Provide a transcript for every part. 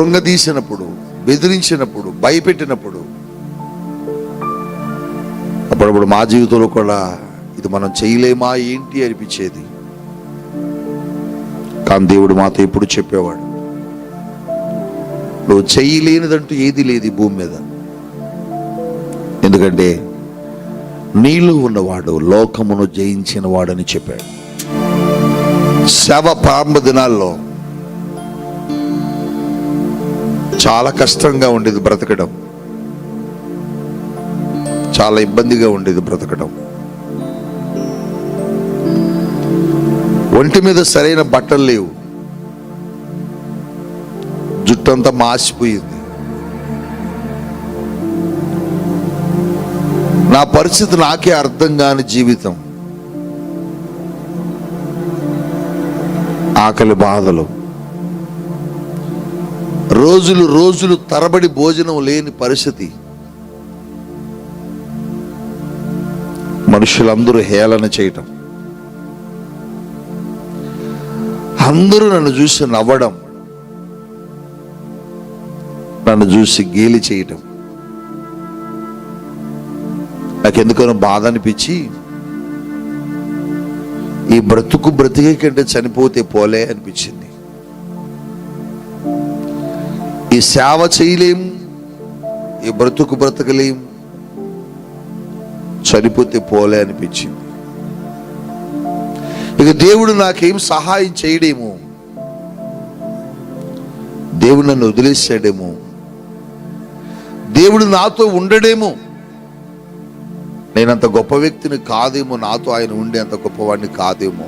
కృంగదీసినప్పుడు బెదిరించినప్పుడు భయపెట్టినప్పుడు అప్పుడప్పుడు మా జీవితంలో కూడా ఇది మనం చేయలేమా ఏంటి అనిపించేది. కానీ దేవుడు మాతో ఎప్పుడు చెప్పేవాడు నువ్వు చేయలేనిదంటూ ఏది లేదు భూమి మీద. ఎందుకంటే నీళ్ళు ఉన్నవాడు లోకమును జయించిన వాడని చెప్పాడు. శవ ప్రారంభ దినాల్లో చాలా కష్టంగా ఉండేది బ్రతకడం. చాలా ఇబ్బందిగా ఉండేది బ్రతకడం. ఒంటి మీద సరైన బట్టలు లేవు. జుట్టంతా మాసిపోయింది. నా పరిస్థితి నాకే అర్థం కాని జీవితం. ఆకలి బాధలు. రోజులు రోజులు తరబడి భోజనం లేని పరిస్థితి. మనుషులందరూ హేళన చేయటం. అందరూ నన్ను చూసి నవ్వడం. నన్ను చూసి గేలి చేయటం. నాకెందుకనో బాధ అనిపించి ఈ బ్రతుకు బ్రతికే కంటే చనిపోతే పోలే అనిపించింది. ఈ సేవ చేయలేం ఈ బ్రతుకు బ్రతకలేం. చనిపోతే పోలే అనిపించింది. ఇక దేవుడు నాకేం సహాయం చేయడేమో? దేవుడు నన్ను వదిలేసాడేమో దేవుడు నాతో ఉండడేమో? నేనంత గొప్ప వ్యక్తిని కాదేమో? నాతో ఆయన ఉండే అంత గొప్పవాడిని కాదేమో?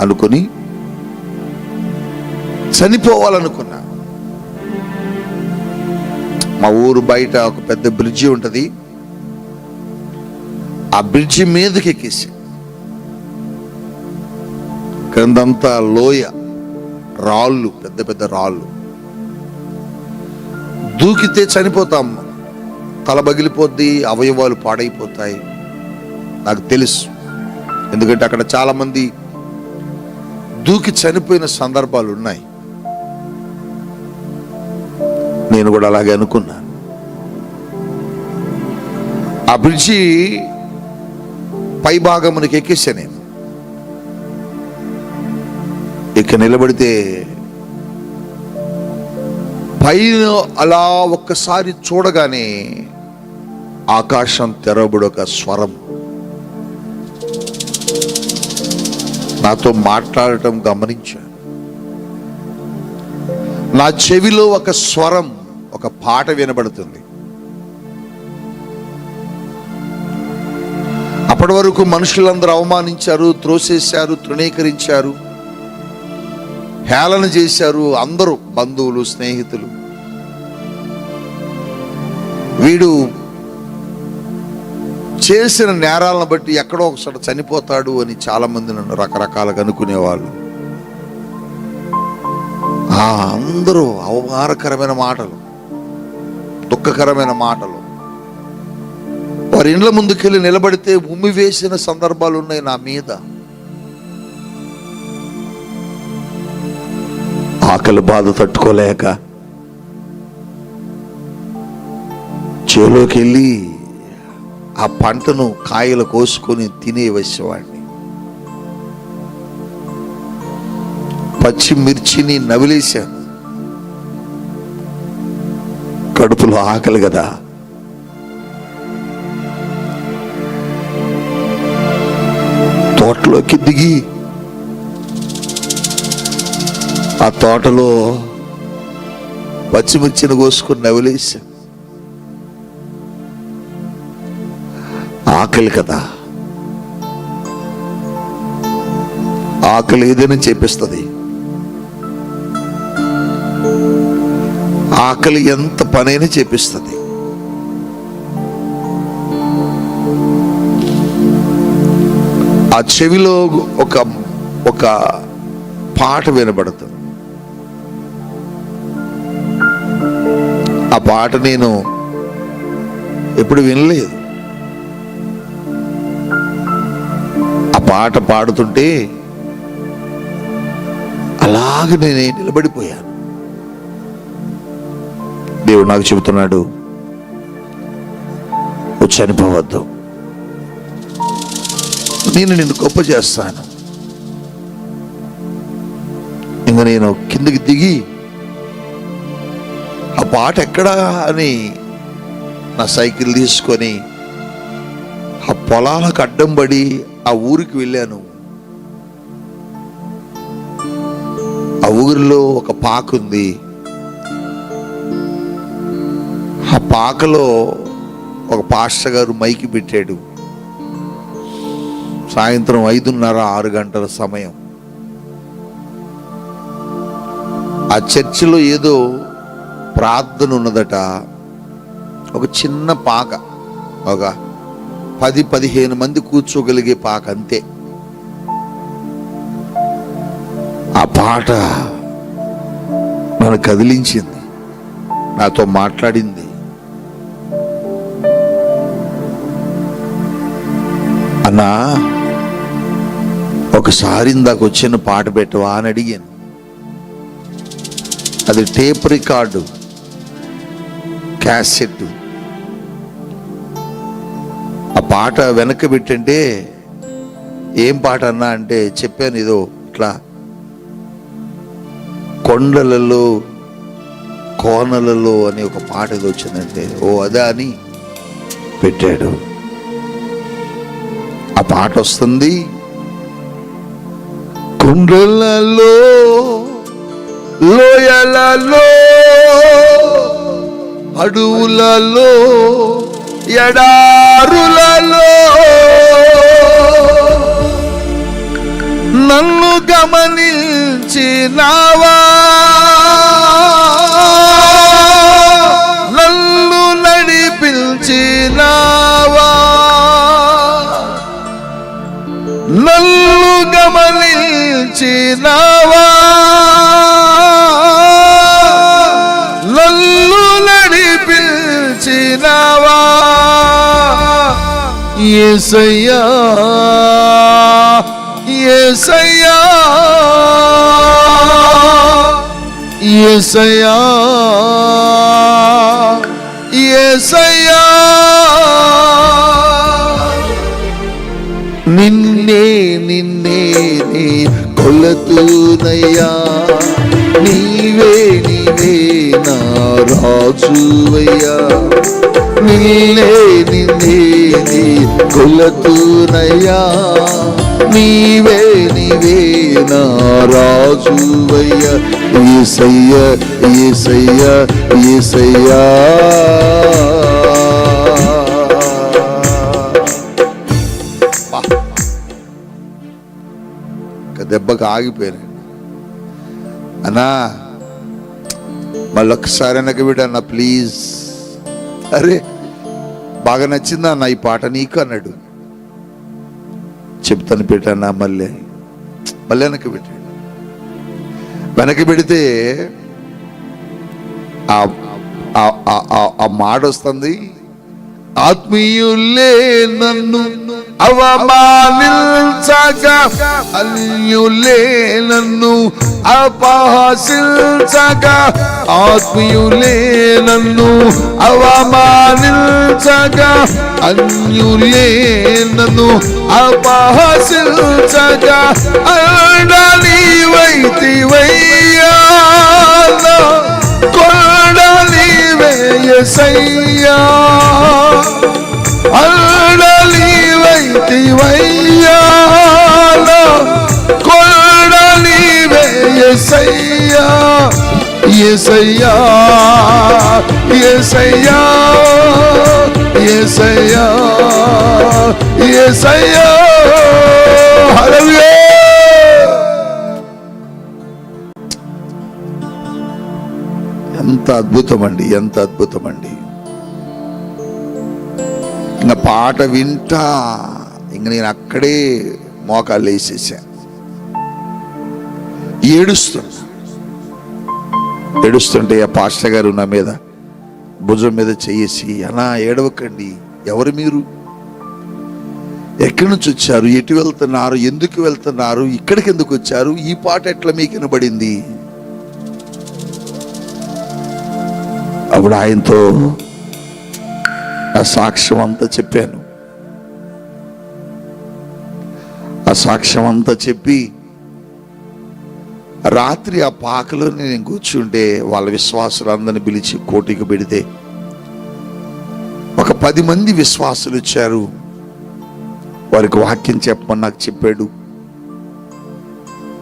అనుకుని చనిపోవాలనుకున్నా. మా ఊరు బయట ఒక పెద్ద బ్రిడ్జి ఉంటుంది. ఆ బ్రిడ్జి మీదకి ఎక్కేసి క్రిందంతా లోయ రాళ్ళు పెద్ద పెద్ద రాళ్ళు. దూకితే చనిపోతాం తల పగిలిపోద్ది అవయవాలు పాడైపోతాయి. నాకు తెలుసు. ఎందుకంటే అక్కడ చాలామంది దూకి చనిపోయిన సందర్భాలు ఉన్నాయి. నేను కూడా అలాగే అనుకున్నాను. ఆ బ్రిడ్జి పైభాగమునికి ఎక్కేసా నేను. ఇక నిలబడితే పైన అలా ఒక్కసారి చూడగానే ఆకాశం తెరవబడి ఒక స్వరం. నాతో మాట్లాడటం గమనించాను నా చెవిలో ఒక స్వరం ఒక పాట వినబడుతుంది. అప్పటి వరకు మనుషులందరూ అవమానించారు త్రోసేశారు తృణీకరించారు. హేళన చేశారు అందరూ బంధువులు స్నేహితులు. వీడు చేసిన నేరాలను బట్టి ఎక్కడో ఒకసారి చనిపోతాడు అని చాలామంది నన్ను రకరకాలుగా అనుకునేవాళ్ళు. ఆ అందరూ అవమానకరమైన మాటలు. దుఃఖకరమైన మాటలు. వారి ఇండ్ల ముందుకెళ్ళి నిలబడితే ఉమ్మి వేసిన సందర్భాలు ఉన్నాయి నా మీద. ఆకలి బాధ తట్టుకోలేక చేలోకి వెళ్ళి ఆ పంటను కాయలు కోసుకొని తినే వచ్చేవాడిని పచ్చిమిర్చిని నవిలేశాను. కడుపులో ఆకలి కదా. తోటలోకి దిగి ఆ తోటలో పచ్చిమిర్చిని కోసుకుని నవిలేసా ఆకలి కదా. ఆకలి ఏదైనా చేపిస్తుంది. ఆకలి ఎంత పనైనా చేపిస్తుంది. ఆ చెవిలో ఒక ఒక పాట వినబడుతుంది. ఆ పాట నేను ఎప్పుడు వినలేదు. ఆ పాట పాడుతుంటే అలాగ నేను నిలబడిపోయాను. దేవుడు నాకు చెబుతున్నాడు చనిపోవద్దు నేను నిన్ను గొప్ప చేస్తాను. ఇంకా నేను కిందకి దిగి ఆ పాట ఎక్కడా అని నా సైకిల్ తీసుకొని ఆ పొలాలకు అడ్డం పడి ఆ ఊరికి వెళ్ళాను. ఆ ఊరిలో ఒక పాకుంది. ఉంది ఆ పాకలో ఒక పాస్టర్ గారు మైకి పెట్టాడు. సాయంత్రం ఐదున్నర ఆరు గంటల సమయం. ఆ చర్చిలో ఏదో ప్రార్థన ఉన్నదట. ఒక చిన్న పాక. ఒక పది పదిహేను మంది కూర్చోగలిగే పాక అంతే. ఆ పాట నన్ను కదిలించింది. నాతో మాట్లాడింది. అన్నా ఒకసారి ఇందాక వచ్చిన పాట పెట్టవా అని అడిగాను. అది టేప్ రికార్డు క్యాసెట్ ఆ పాట వెనక్కి పెట్టంటే ఏం పాట అన్నా అంటే చెప్పాను ఇదో ఇట్లా. కొండలలో కోనలలో అని ఒక పాట ఏదో వచ్చిందంటే ఓ అదా అని పెట్టాడు. ఆ పాట వస్తుంది. కుండలలో లోయలలో అడవులలో ఎడారులలో నన్ను గమనించినావా? ఏసయ్యా ఏసయ్యా ఏసయ్యా ఏసయ్యా. నిన్నే నిన్నే నీ కొలతూనయ్యా నీవే నీవే నా రాజువయ్యా. నిన్నే కొలతూనయ్యా నీవే నీవే నా రాజువయ్యా. ఈసయ్య ఏసయ్య ఏసయ్యా. ఇంకా దెబ్బకి ఆగిపోయాను అన్నా మళ్ళీ వెనక విడన్నా ప్లీజ్. అరే బాగా నచ్చిందా అన్న ఈ పాట నీకు అన్నాడు. చెప్తాను పెట్టానా మళ్ళీ. మళ్ళీ వెనక్కి పెట్టాడు వెనక్కి పెడితే ఆ మాట వస్తుంది ఆత్మీయులే నన్ను అవమానించగా అన్యులే నన్ను అపహసించగా ఆత్మీయులే నన్ను అవమానించగా అన్యులే నన్ను అపహసించగా అండని వైతివయ్యా అడలి ఎసయ్యా అల్లలివైతివయ్యా కొండలివే ఎసయ్యా ఎసయ్యా ఎసయ్యా ఎసయ్యా ఎసయ్యా హల్లెలూయా. ఎంత అద్భుతమండి ఎంత అద్భుతమండి. నా ఇంకా పాట వింటా. ఇంక నేను అక్కడే మోకాళ్ళు వేసేసా. ఏడుస్తున్నా. ఏడుస్తుంటే ఆ పాస్టర్ గారు నా మీద భుజం మీద చేసి అలా ఏడవకండి. ఎవరు మీరు? ఎక్కడి నుంచి వచ్చారు? ఎటు వెళ్తున్నారు? ఎందుకు వెళ్తున్నారు? ఇక్కడికి ఎందుకు వచ్చారు? ఈ పాట ఎట్లా మీకు వినబడింది? అప్పుడు ఆయనతో ఆ సాక్ష్యం అంతా చెప్పాను. ఆ సాక్ష్యం అంతా చెప్పి రాత్రి ఆ పాకలో నేను కూర్చుంటే వాళ్ళ విశ్వాసులందరిని పిలిచి కోటికి పెడితే ఒక పది మంది విశ్వాసులు వచ్చారు. వారికి వాక్యం చెప్పమని నాకు చెప్పాడు.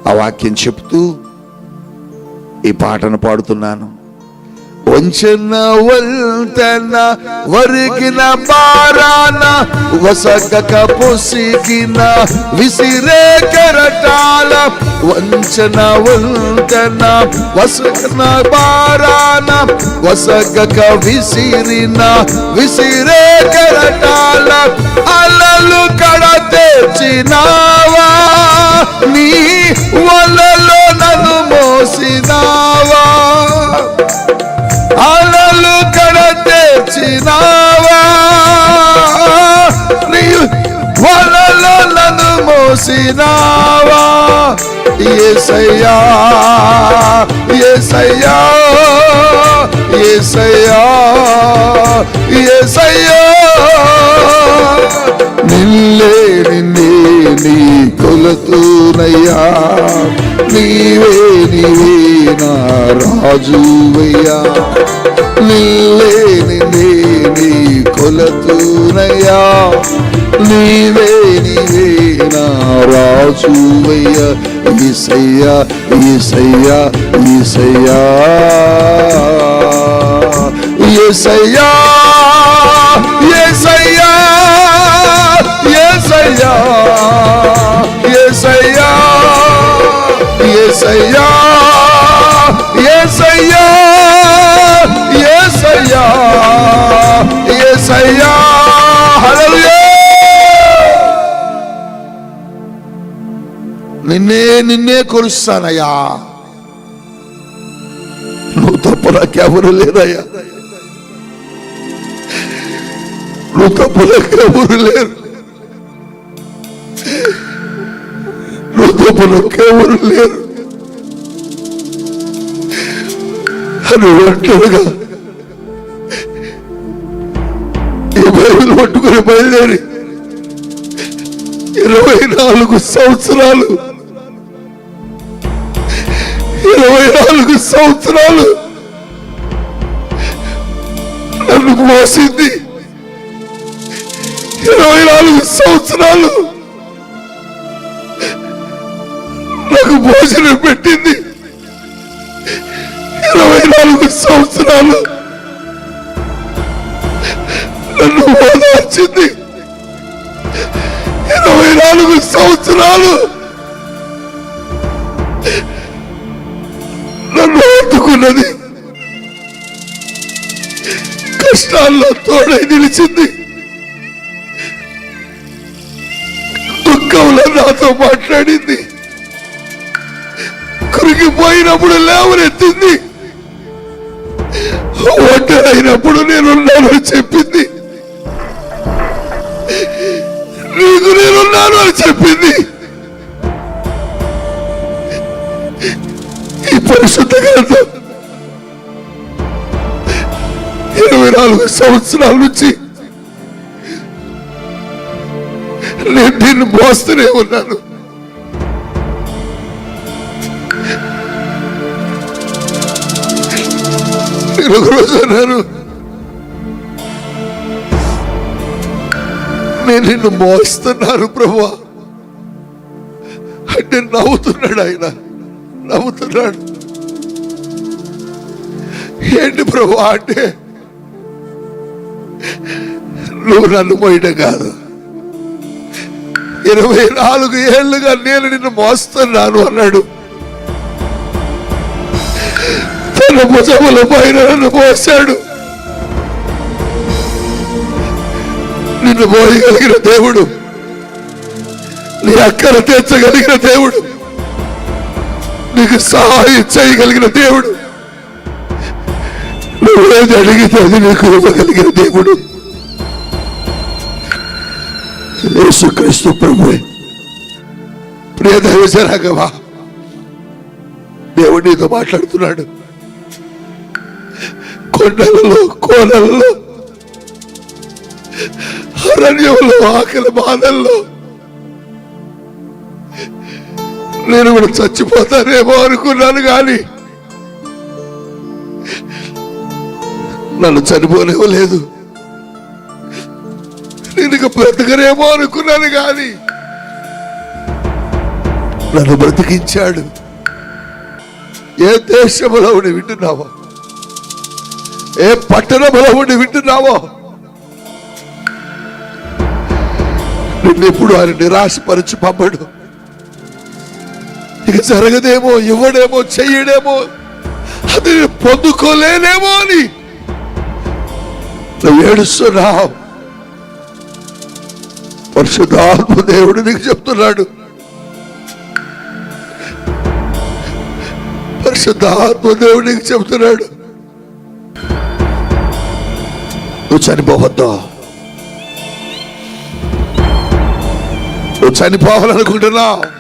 ఆ వాక్యం చెప్తూ ఈ పాటను పాడుతున్నాను. వంచన వంతన వరిగిన బారాన వసగక పొసిగిన విసిరే కెరటాల వంచన వంతన వసగన బారాన వసగక విసిరిన విసిరే కెరటాల అలలు మోసినావా ఏసయ్యా ఏసయ్యా ఏసయ్యా ఏసయ్యా నిల్లేని నిన్నే నీ కొలతోనయ్యా. నీవే నీవే నా రాజువయ్యా. నిల్లేని నిన్నే నీ కొలతోనయ్యా. నీవే నీవే నా రాజువయ్యా. ఈసయ్యా ఈసయ్యా ఈసయ్యా. ఏసయ్యా ఏసయ్యా ఏసయ్యా ఏసయ్యా ఏసయ్యా ఏసయ్యా ఏసయ్యా. హల్లెలూయా. నిన్నే నిన్నే కొలుస్తానయ్యా. నువ్వు తప్ప నాకెవరు లేదయ్యా నువ్వు తప్ప నాకెవరు లేరు. నువ్వు ఎవరు లేరు అని అంటాడుగా ఈ బైబిల్ పట్టుకుని బయలుదేరి ఇరవై నాలుగు సంవత్సరాలు ఇరవై నాలుగు సంవత్సరాలు నన్ను మోసింది ఇరవై నాలుగు సంవత్సరాలు భోజనం పెట్టింది. ఇరవై నాలుగు సంవత్సరాలు నన్ను ఓదార్చింది ఇరవై నాలుగు సంవత్సరాలు నన్ను ఆదుకున్నది. కష్టాల్లో తోడై నిలిచింది. దుఃఖంలో నాతో మాట్లాడింది. కృగిపోయినప్పుడు లేవనెత్తింది. ఒంటరైనప్పుడు అని చెప్పింది. నీకు నేనున్నాను అని చెప్పింది. ఈ పరిశుద్ధ గ్రంథం ఇరవై నాలుగు సంవత్సరాల నుంచి నేను దీన్ని మోస్తూనే ఉన్నాను. దగ్గర రోజు నేను నిన్ను మోస్తున్నాను ప్రభు. అంటే నవ్వుతున్నాడు ఆయన. నవ్వుతున్నాడు. ఏంటి ప్రభు అంటే నువ్వు నన్ను పోయటం కాదు. ఇరవై నాలుగు ఏళ్ళుగా నేను నిన్ను మోస్తున్నాను అన్నాడు. తన భుజముల పైన నన్ను మోసాడు నిన్ను పోయగలిగిన దేవుడు నీ అక్కర తీర్చగలిగిన దేవుడు నీకు సహాయం చేయగలిగిన దేవుడు నువ్వేది అడిగితే అది నీకు ఇవ్వగలిగిన దేవుడు. యేసుక్రీస్తు ప్రభువే ప్రియ దైవజనాగవా దేవుడు నీతో మాట్లాడుతున్నాడు. కొండలలో కోనలలో అరణ్యంలో ఆకలి బాధల్లో. నేను కూడా చచ్చిపోతానేమో అనుకున్నాను కానీ నన్ను చనిపోనివ్వలేదు. నేను ఇక బ్రతకనేమో అనుకున్నాను కానీ నన్ను బ్రతికించాడు. ఏ దేశంలో ఉండి వింటున్నావా ఏ పట్టణంలో ఉండి వింటున్నావో? నిన్నెప్పుడు ఆయన నిరాశపరిచి పంపడు. ఇక జరగదేమో ఇవ్వడేమో చెయ్యడేమో అది పొందుకోలేనేమో అని నువ్వు ఏడుస్తున్నావు. పరిశుద్ధాత్మ దేవుడు నీకు చెప్తున్నాడు. పరిశుద్ధాత్మ దేవుడు నీకు చెప్తున్నాడు. నువ్వు చనిపోవద్దు. నువ్వు చనిపోవాలనుకుంటున్నావు.